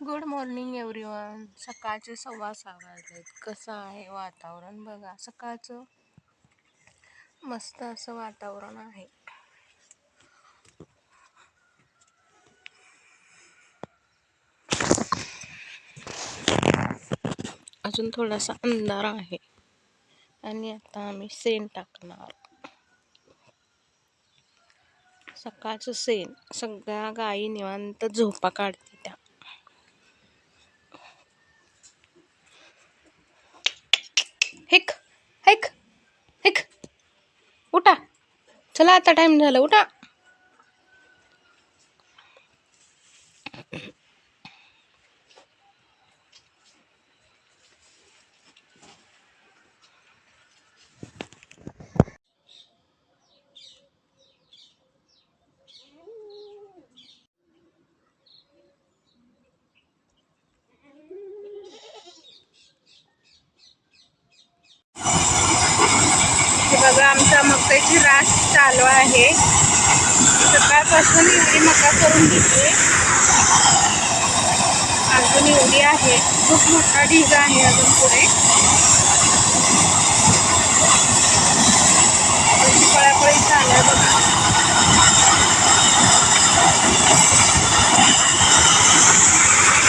Good morning everyone सकाळचे सव्वा सहा वाजलेत. कसं आहे वातावरण बघा. सकाळचं मस्त असं वातावरण आहे. अजून थोडासा अंधार आहे. आणि आता आम्ही सेन टाकणार. सकाळचं सेन. सगळ्या गायी निवांत झोपा काढते त्या. उठा. चला आता टाइम झाला उठा. बघा आमचा मक्याची रास चालू आहे. सकाळपासून एवढी मका करून घेते अजून एवढी आहे. खूप मोठा ढिग आहे अजून पुढे. फळाफळी चालू आहे बघा.